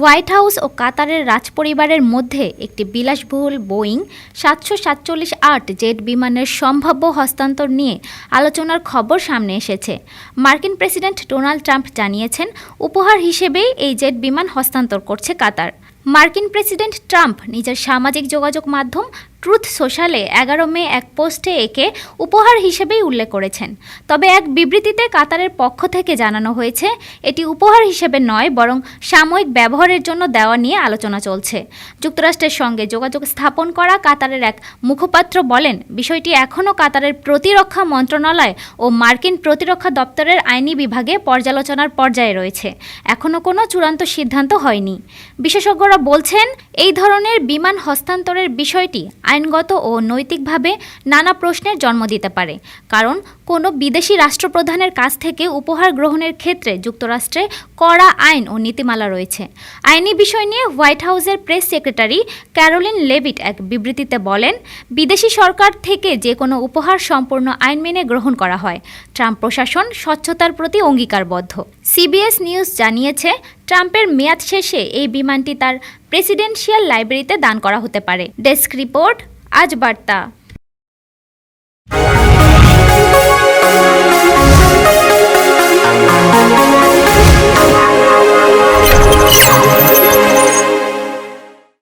White house ও কাতারের রাজপরিবারের মধ্যে একটি বিলাসবহুল বোয়িং সাতশো সাতচল্লিশ আট জেট বিমানের সম্ভাব্য হস্তান্তর নিয়ে আলোচনার খবর সামনে এসেছে। মার্কিন প্রেসিডেন্ট ডোনাল্ড ট্রাম্প জানিয়েছেন, উপহার হিসেবেই এই জেট বিমান হস্তান্তর করছে কাতার। মার্কিন প্রেসিডেন্ট ট্রাম্প নিজের সামাজিক যোগাযোগ মাধ্যম ট্রুথ সোশ্যালে এগারো মে এক পোস্টে একে উপহার হিসেবেই উল্লেখ করেছেন। তবে এক বিবৃতিতে কাতারের পক্ষ থেকে জানানো হয়েছে, এটি উপহার হিসেবে নয়, বরং সাময়িক ব্যবহারের জন্য দেওয়া নিয়ে আলোচনা চলছে। যুক্তরাষ্ট্রের সঙ্গে যোগাযোগ স্থাপন করা কাতারের এক মুখপাত্র বলেন, বিষয়টি এখনও কাতারের প্রতিরক্ষা মন্ত্রণালয় ও মার্কিন প্রতিরক্ষা দপ্তরের আইনি বিভাগে পর্যালোচনার পর্যায়ে রয়েছে। এখনও কোনো চূড়ান্ত সিদ্ধান্ত হয়নি। বিশেষজ্ঞরা বলছেন, এই ধরনের বিমান হস্তান্তরের বিষয়টি আইনগত ও নৈতিকভাবে নানা প্রশ্নের জন্ম দিতে পারে। কারণ, কোনো বিদেশি রাষ্ট্রপ্রধানের কাছ থেকে উপহার গ্রহণের ক্ষেত্রে যুক্তরাষ্ট্রে কড়া আইন ও নীতিমালা রয়েছে। আইনি বিষয় নিয়ে হোয়াইট হাউসের প্রেস সেক্রেটারি ক্যারোলিন লেভিট এক বিবৃতিতে বলেন, বিদেশি সরকার থেকে যে কোনো উপহার সম্পূর্ণ আইন মেনে গ্রহণ করা হয়। ট্রাম্প প্রশাসন স্বচ্ছতার প্রতি অঙ্গীকারবদ্ধ। সিবিএস নিউজ জানিয়েছে ট্রাম্পের মেয়াদ শেষে এই বিমানটি তার প্রেসিডেন্সিয়াল লাইব্রেরিতে দান করা হতে পারে। ডেস্ক রিপোর্ট, আজ বার্তা।